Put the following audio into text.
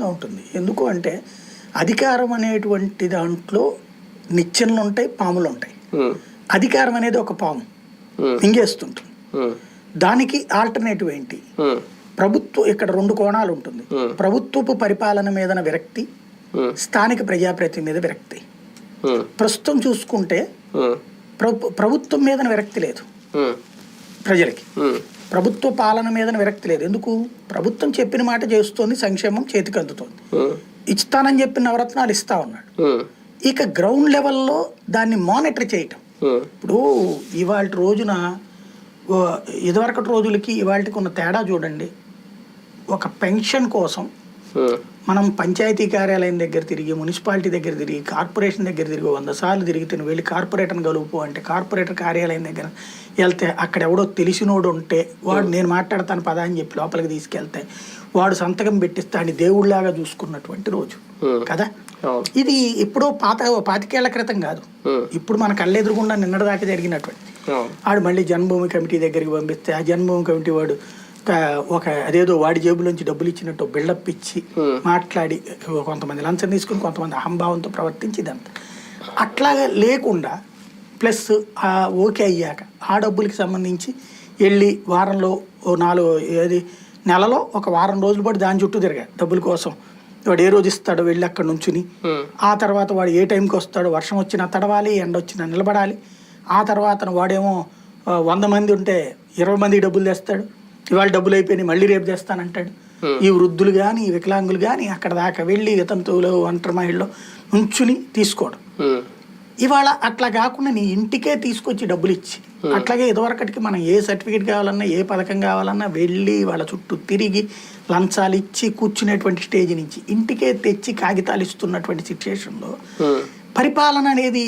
ఖచ్చితంగా ఉంటుంది. ఎందుకు అంటే అధికారం అనేటువంటి దాంట్లో నిచ్చెనలు ఉంటాయి పాములు ఉంటాయి. అధికారం అనేది ఒక పాము. మింగేస్తుంటుంది. దానికి ఆల్టర్నేటివ్ ఏంటి? ప్రభుత్వం ఇక్కడ రెండు కోణాలు ఉంటుంది. ప్రభుత్వపు పరిపాలన మీదన విరక్తి స్థానిక ప్రజాప్రతినిధి మీద విరక్తి. ప్రస్తుతం చూసుకుంటే ప్రభుత్వం మీదన విరక్తి లేదు. ప్రజలకి. ప్రభుత్వ పాలన మీదన విరక్తి లేదు. ఎందుకు? ప్రభుత్వం చెప్పిన మాట చేస్తుంది సంక్షేమం చేతికి అందుతోంది. ఇస్తానని చెప్పిన నవరత్నాలు ఇస్తా ఉన్నాడు. ఇక గ్రౌండ్ లెవెల్లో దాన్ని మానిటర్ చేయటం. ఇప్పుడు ఇవాళ రోజున ఇదివరకటి రోజులకి ఇవాళకి ఉన్న తేడా చూడండి. ఒక పెన్షన్ కోసం మనం పంచాయతీ కార్యాలయం దగ్గర తిరిగి మున్సిపాలిటీ దగ్గర తిరిగి కార్పొరేషన్ దగ్గర తిరిగి వంద సార్లు తిరిగితే నువ్వు వెళ్ళి కార్పొరేటర్ని కలుపు అంటే కార్పొరేటర్ కార్యాలయం దగ్గర వెళ్తే అక్కడ ఎవడో తెలిసినోడు ఉంటే వాడు నేను మాట్లాడతాను పదా అని చెప్పి లోపలికి తీసుకెళ్తే వాడు సంతకం పెట్టిస్తే ఆయన దేవుళ్ళలాగా చూసుకున్నటువంటి రోజు. కదా? ఇది ఎప్పుడో పాత పాతికేళ్ళ క్రితం కాదు. ఇప్పుడు మన కళ్ళెదురుగుండా నిన్నటిదాకా జరిగినటువంటి. ఆడు మళ్ళీ జన్మభూమి కమిటీ దగ్గరికి పంపిస్తే ఆ జన్మభూమి కమిటీ వాడు ఒక- అదేదో వాడి జేబులోంచి డబ్బులు ఇచ్చినట్టు బిల్డప్ ఇచ్చి Hmm. మాట్లాడి కొంతమంది లంచం తీసుకుని కొంతమంది అహంభావంతో ప్రవర్తించి ఇదంతా అట్లాగా లేకుండా ప్లస్ ఆ ఓకే అయ్యాక ఆ డబ్బులకి సంబంధించి వెళ్ళి వారంలో ఓ నాలుగు ఏది నెలలో ఒక వారం రోజుల పాటు దాని చుట్టూ తిరగాడు డబ్బుల కోసం. వాడు ఏ రోజు ఇస్తాడో వెళ్ళి అక్కడ నుంచుని ఉమ్, ఆ తర్వాత వాడు ఏ టైంకి వస్తాడో వర్షం వచ్చినా తడవాలి ఎండ వచ్చినా నిలబడాలి. ఆ తర్వాత వాడేమో వంద మంది ఉంటే ఇరవై మంది డబ్బులు తెస్తాడు. ఇవాళ డబ్బులు అయిపోయినాయి మళ్ళీ రేపు తెస్తానంటాడు. ఈ వృద్ధులు కానీ ఈ వికలాంగులు కానీ అక్కడ దాకా వెళ్ళి వితంతువులు ఒంటరి మహిళలు నుంచుని తీసుకోవడం ఇవాళ అట్లా కాకుండా నీ ఇంటికే తీసుకొచ్చి డబ్బులు ఇచ్చి అట్లాగే ఇదివరకటికి మనం ఏ సర్టిఫికేట్ కావాలన్నా ఏ పథకం కావాలన్నా వెళ్ళి వాళ్ళ చుట్టూ తిరిగి లంచాలు ఇచ్చి కూర్చునేటువంటి స్టేజ్ నుంచి ఇంటికే తెచ్చి కాగితాలు ఇస్తున్నటువంటి సిచ్యుయేషన్లో. పరిపాలన అనేది